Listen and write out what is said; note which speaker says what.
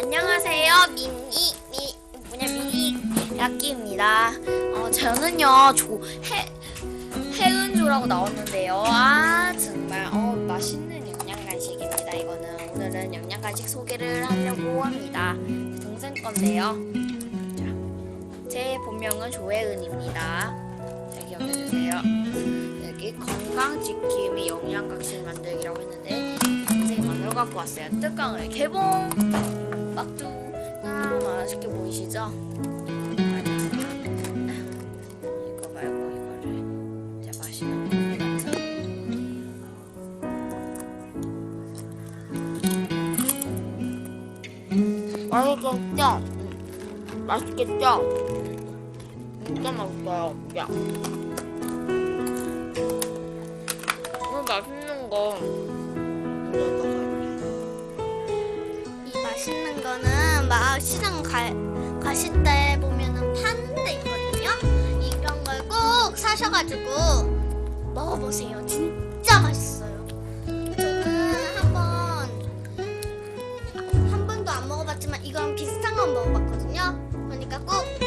Speaker 1: 안녕하세요 미니 미 뭐냐 미니 야끼입니다. 어 저는요 조해 해은조라고 나왔는데요. 아 정말 어 맛있는 영양 간식입니다. 이거는 오늘은 영양 간식 소개를 하려고 합니다. 동생 건데요. 자, 제 본명은 조혜은입니다. 잘 기억해 주세요. 여기 건강 지킴이 영양 간식 만들기라고 했는데 이 만들어 갖고 왔어요. 뚜껑을 개봉. 막두 아 맛있게 보이시죠? 이거 말고 이거를 제 마시면. 맛있겠죠? 음, 맛있겠죠? 진짜 맛있어요. 야. 이거 맛있는 거.
Speaker 2: 거는 막 시장 가, 가실 때 보면은 파는 데 있거든요. 이런 걸 꼭 사셔가지고 먹어보세요. 진짜 맛있어요. 저는 한번 한 번도 안 먹어봤지만 이거랑 비슷한 건 먹어봤거든요. 그러니까 꼭.